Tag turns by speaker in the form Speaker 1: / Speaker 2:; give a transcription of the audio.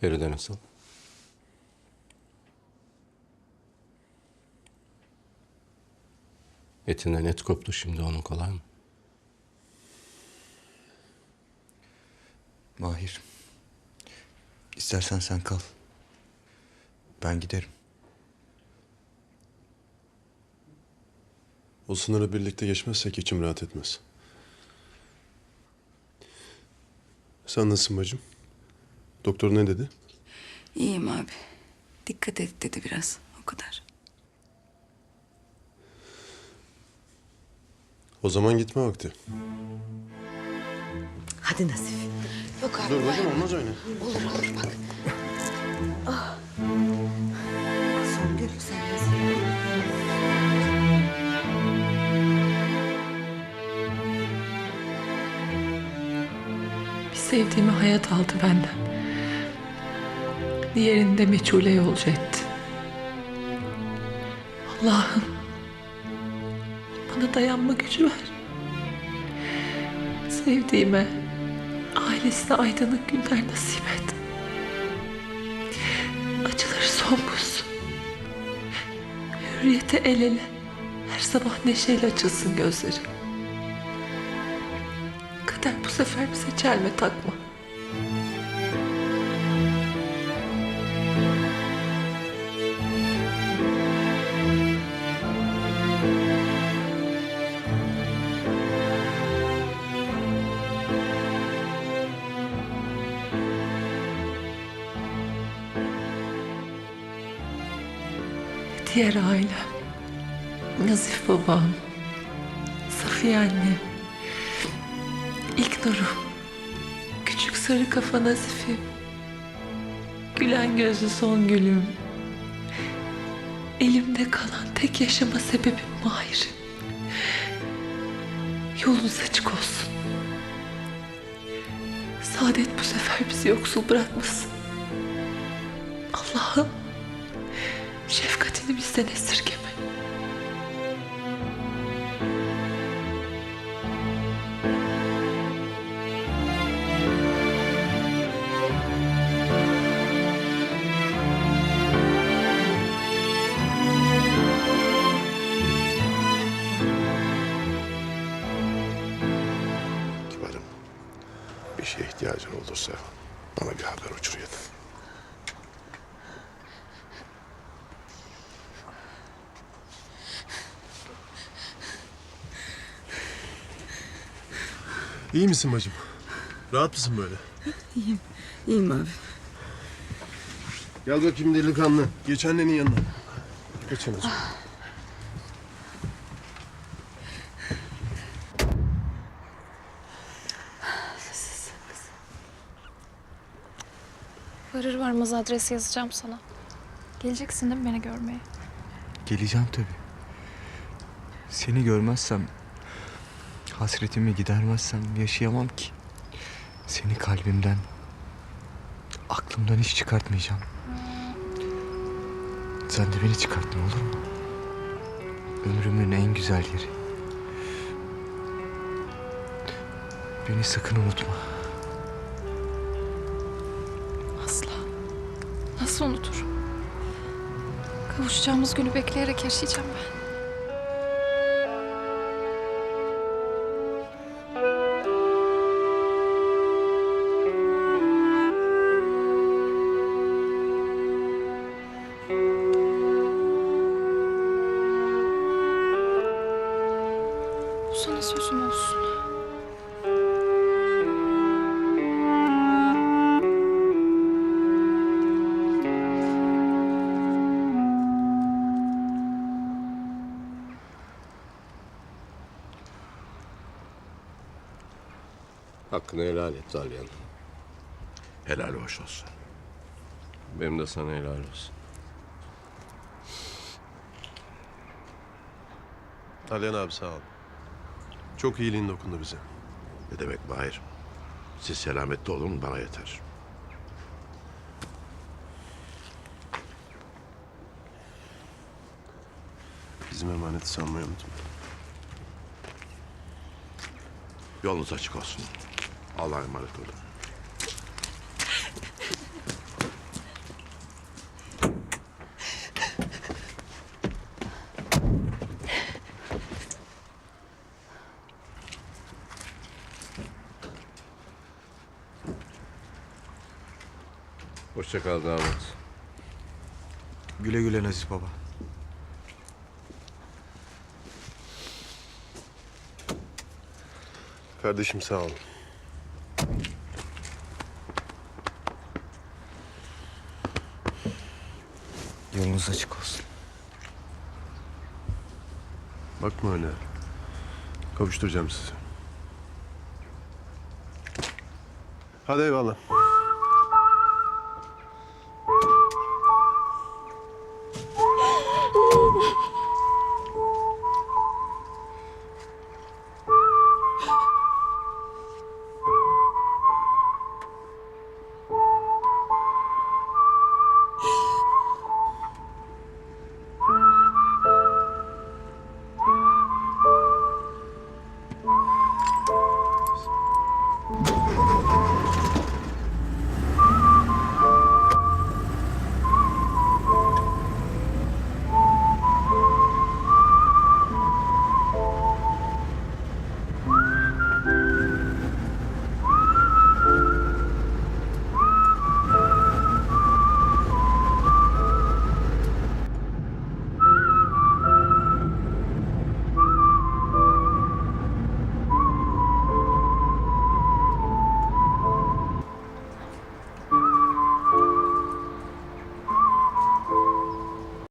Speaker 1: Feride nasıl? Etinden et koptu şimdi onun kolay mı?
Speaker 2: Mahir. İstersen sen kal. Ben giderim.
Speaker 3: O sınırı birlikte geçmezsek içim rahat etmez. Sen nasılsın bacım? Doktor ne dedi?
Speaker 4: İyiyim abi. Dikkat et dedi biraz. O kadar.
Speaker 3: O zaman gitme vakti.
Speaker 5: Hadi Nazif.
Speaker 4: Yok abi.
Speaker 3: Dur bacım olmaz öyle.
Speaker 4: Olur olur bak.
Speaker 5: Songül sen Nazif.
Speaker 6: Bir sevdiğimi hayat aldı benden. Diğerini de meçhule yolcu etti. Allah'ım bana dayanma gücü ver. Sevdiğime, ailesine aydınlık günler nasip et. Acıları son bulsun. Hürriyete el ele. Her sabah neşeyle açılsın gözleri. Kader bu sefer bize çelme takma. Diğer ailem, Nazif babam, Safiye annem, İlknur'um, küçük sarı kafa Nazif'im, gülen gözlü son gülüm, elimde kalan tek yaşama sebebim Mahir. Yolunuz açık olsun. Saadet bu sefer bizi yoksul bırakmasın. Allah'ım şefkatini bizden esirgeme.
Speaker 7: Kibarım. Bir şeye ihtiyacın olursa bana bir haber uçur yeter.
Speaker 3: İyi misin bacım? Rahat mısın böyle?
Speaker 4: İyiyim abi.
Speaker 3: Gel bakayım delikanlı. Geç annenin yanına. Geç anacığım.
Speaker 8: Varır varmaz adres yazacağım sana. Geleceksin değil mi beni görmeye?
Speaker 2: Geleceğim tabii. Seni görmezsem, hasretimi gidermezsem yaşayamam ki. Seni kalbimden, aklımdan hiç çıkartmayacağım. Sen de beni çıkartma olur mu? Ömrümün en güzel yeri. Beni sakın unutma.
Speaker 8: Asla. Nasıl unutur? Kavuşacağımız günü bekleyerek yaşayacağım ben. Sözüm olsun.
Speaker 1: Hakkını helal et Dalyan.
Speaker 7: Helal hoş olsun.
Speaker 1: Benim de sana helal olsun.
Speaker 3: Talyan abi sağ ol. Çok iyiliğin dokundu bize.
Speaker 7: Ne demek Mahir? Siz selamette olun bana yeter.
Speaker 3: Bizim emaneti sanmayı unutma.
Speaker 7: Yolunuz açık olsun. Allah'a emanet olun.
Speaker 1: Hoşça kal damat.
Speaker 2: Güle güle Nazif baba.
Speaker 3: Kardeşim sağ ol.
Speaker 2: Yolunuz açık olsun.
Speaker 3: Bakma öyle. Kavuşturacağım sizi. Hadi eyvallah.